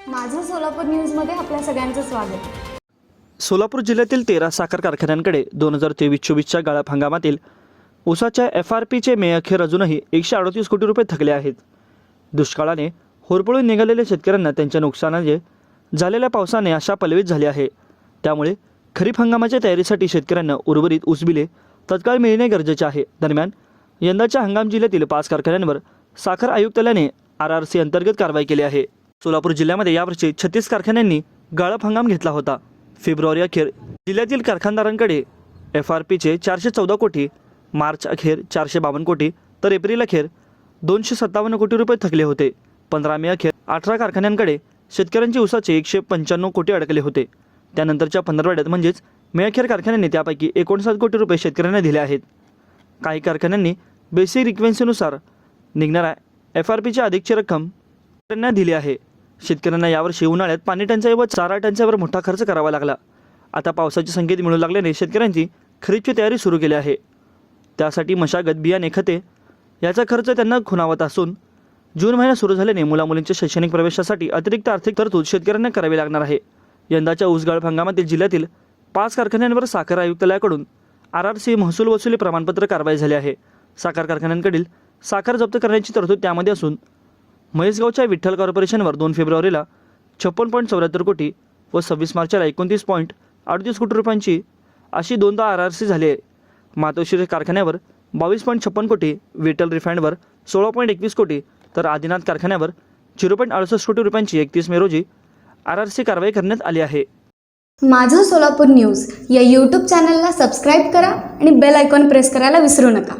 सोलापूर न्यूजमध्ये आपल्या सगळ्यांचं स्वागत. सोलापूर जिल्ह्यातील तेरा साखर कारखान्यांकडे दोन हजार तेवीस चोवीसच्या गाळप हंगामातील ऊसाच्या एफ आर पीचे मे अखेर अजूनही एकशे अडतीस कोटी रुपये थकले आहेत. दुष्काळाने होरपळून निघालेल्या शेतकऱ्यांना त्यांच्या नुकसानाचे झालेल्या पावसाने आशा पलवित झाली आहे. त्यामुळे खरीप हंगामाच्या तयारीसाठी शेतकऱ्यांना उर्वरित ऊसबिले तत्काळ मिळणे गरजेचे आहे. दरम्यान यंदाच्या हंगाम जिल्ह्यातील पाच कारखान्यांवर साखर आयुक्तालयाने आर आर सी अंतर्गत कारवाई केली आहे. सोलापूर जिल्ह्यामध्ये यावर्षी छत्तीस कारखान्यांनी गाळप हंगाम घेतला होता. फेब्रुवारी अखेर जिल्ह्यातील कारखानदारांकडे एफ आर पीचे चारशे चौदा कोटी मार्च अखेर चारशे बावन्न कोटी तर एप्रिल अखेर दोनशे सत्तावन्न कोटी रुपये थकले होते. पंधरा मे अखेर अठरा कारखान्यांकडे शेतकऱ्यांचे उसाचे एकशे पंच्याण्णव कोटी अडकले होते. त्यानंतरच्या पंधरवड्यात म्हणजेच मे अखेर कारखान्यांनी त्यापैकी एकोणसाठ कोटी रुपये शेतकऱ्यांना दिले आहेत. काही कारखान्यांनी बेसिक रिक्वेन्सीनुसार निघणाऱ्या एफ आर पीची अधिकची रक्कम त्यांना दिली आहे. शेतकऱ्यांना यावर्षी उन्हाळ्यात पाणी टंचाई व चारा टंचाईवर मोठा खर्च करावा लागला. आता पावसाचे संकेत मिळू लागल्याने शेतकऱ्यांची खरीपची तयारी सुरू केली आहे. त्यासाठी मशागत बियाणे खते याचा खर्च त्यांना खुणावत असून जून महिना सुरू झाल्याने मुलामुलींच्या शैक्षणिक प्रवेशासाठी अतिरिक्त आर्थिक तरतूद शेतकऱ्यांना करावी लागणार आहे. यंदाच्या ऊसगाळप हंगामातील जिल्ह्यातील पाच कारखान्यांवर साखर आयुक्तालयाकडून आर आर सी महसूल वसुली प्रमाणपत्र कारवाई झाले आहे. साखर कारखान्यांकडील साखर जप्त करण्याची तरतूद त्यामध्ये असून महेशगावच्या विठ्ठल कॉर्पोरेशनवर दोन फेब्रुवारीला छप्पन पॉईंट चौऱ्याहत्तर कोटी व सव्वीस मार्चला एकोणतीस पॉईंट अडतीस कोटी रुपयांची अशी दोनदा आर आर सी झाली आहे. मातोश्री कारखान्यावर बावीस पॉईंट छप्पन कोटी विठ्ठल रिफाईंडवर सोळा पॉईंट एकवीस कोटी तर आदिनाथ कारखान्यावर झिरो पॉईंट अडुसष्ट कोटी रुपयांची एकतीस मे रोजी आर आर सी कारवाई करण्यात आली आहे. माझं सोलापूर न्यूज या यूट्यूब चॅनलला सबस्क्राईब करा आणि बेल आयकॉन प्रेस करायला विसरू नका.